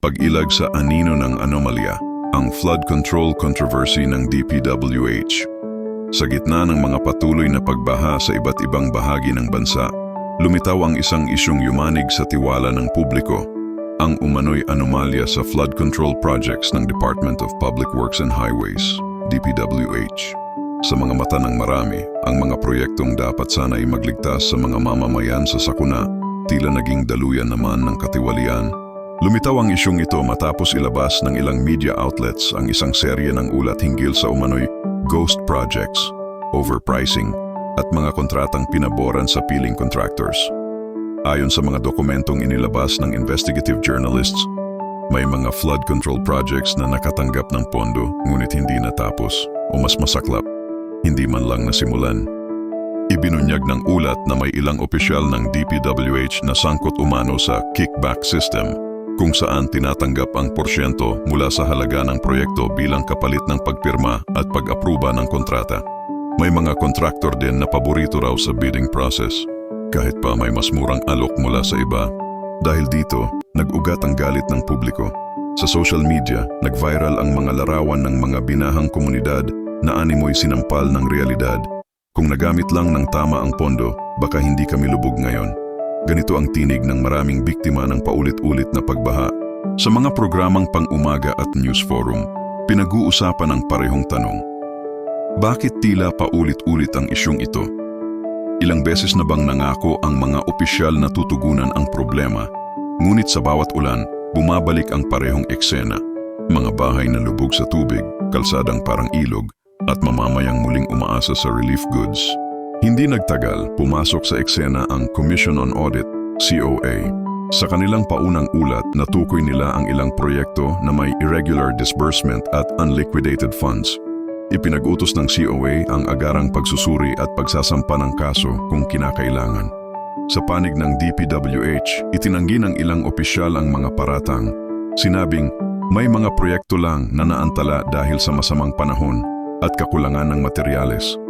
Pag-ilag sa anino ng anomalya, ang flood control controversy ng DPWH. Sa gitna ng mga patuloy na pagbaha sa iba't ibang bahagi ng bansa, lumitaw ang isang isyong yumanig sa tiwala ng publiko, ang umano'y anomalya sa flood control projects ng Department of Public Works and Highways, DPWH. Sa mga mata ng marami, ang mga proyektong dapat sana'y magligtas sa mga mamamayan sa sakuna, tila naging daluyan naman ng katiwalian. Lumitaw ang isyong ito matapos ilabas ng ilang media outlets ang isang serye ng ulat hinggil sa umano'y ghost projects, overpricing, at mga kontratang pinaboran sa piling contractors. Ayon sa mga dokumentong inilabas ng investigative journalists, may mga flood control projects na nakatanggap ng pondo ngunit hindi natapos o mas masaklap, hindi man lang nasimulan. Ibinunyag ng ulat na may ilang opisyal ng DPWH na sangkot umano sa kickback system kung saan tinatanggap ang porsyento mula sa halaga ng proyekto bilang kapalit ng pagpirma at pag-apruba ng kontrata. May mga kontraktor din na paborito raw sa bidding process, kahit pa may mas murang alok mula sa iba. Dahil dito, nag-ugat ang galit ng publiko. Sa social media, nag-viral ang mga larawan ng mga binahang komunidad na animoy sinampal ng realidad. Kung nagamit lang ng tama ang pondo, baka hindi kami lubog ngayon. Ganito ang tinig ng maraming biktima ng paulit-ulit na pagbaha. Sa mga programang pang-umaga at news forum, pinag-uusapan ang parehong tanong. Bakit tila paulit-ulit ang isyong ito? Ilang beses na bang nangako ang mga opisyal na tutugunan ang problema, ngunit sa bawat ulan, bumabalik ang parehong eksena. Mga bahay na lubog sa tubig, kalsadang parang ilog, at mamamayang muling umaasa sa relief goods. Hindi nagtagal, pumasok sa eksena ang Commission on Audit, COA. Sa kanilang paunang ulat, natukoy nila ang ilang proyekto na may irregular disbursement at unliquidated funds. Ipinag-utos ng COA ang agarang pagsusuri at pagsasampa ng kaso kung kinakailangan. Sa panig ng DPWH, itinanggi ng ilang opisyal ang mga paratang. Sinabing, may mga proyekto lang na naantala dahil sa masamang panahon at kakulangan ng materyales.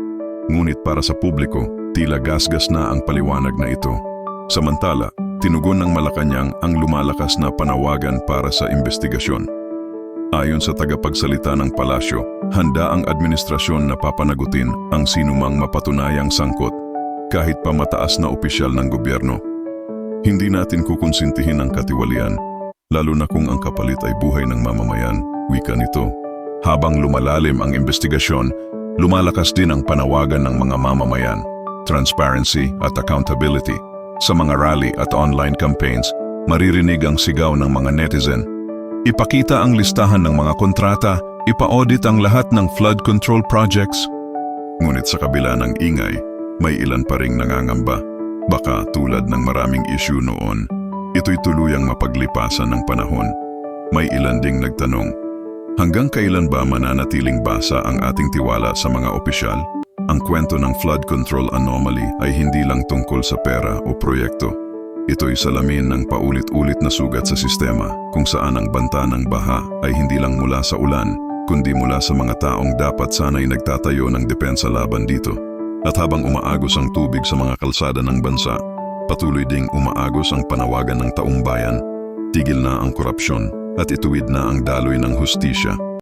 Ngunit para sa publiko, tila gasgas na ang paliwanag na ito. Samantala, tinugon ng Malacanang ang lumalakas na panawagan para sa investigasyon. Ayon sa tagapagsalita ng palasyo, handa ang administrasyon na papanagutin ang sinumang mapatunayang sangkot, kahit pa mataas na opisyal ng gobyerno. Hindi natin kukonsintihin ang katiwalian, lalo na kung ang kapalit ay buhay ng mamamayan, wika nito. Habang lumalalim ang investigasyon, lumalakas din ang panawagan ng mga mamamayan, transparency at accountability. Sa mga rally at online campaigns, maririnig ang sigaw ng mga netizen Ipakita ang listahan ng mga kontrata, ipa-audit ang lahat ng flood control projects. Ngunit sa kabila ng ingay, may ilan pa ring nangangamba. Baka tulad ng maraming issue noon, ito'y tuluyang mapaglipasan ng panahon. May ilan ding nagtanong, hanggang kailan ba mananatiling basa ang ating tiwala sa mga opisyal? Ang kwento ng flood control anomaly ay hindi lang tungkol sa pera o proyekto. Ito'y salamin ng paulit-ulit na sugat sa sistema kung saan ang banta ng baha ay hindi lang mula sa ulan, kundi mula sa mga taong dapat sana'y nagtatayo ng depensa laban dito. At habang umaagos ang tubig sa mga kalsada ng bansa, patuloy ding umaagos ang panawagan ng taumbayan, tigil na ang korupsyon at ituwid na ang daloy ng hustisya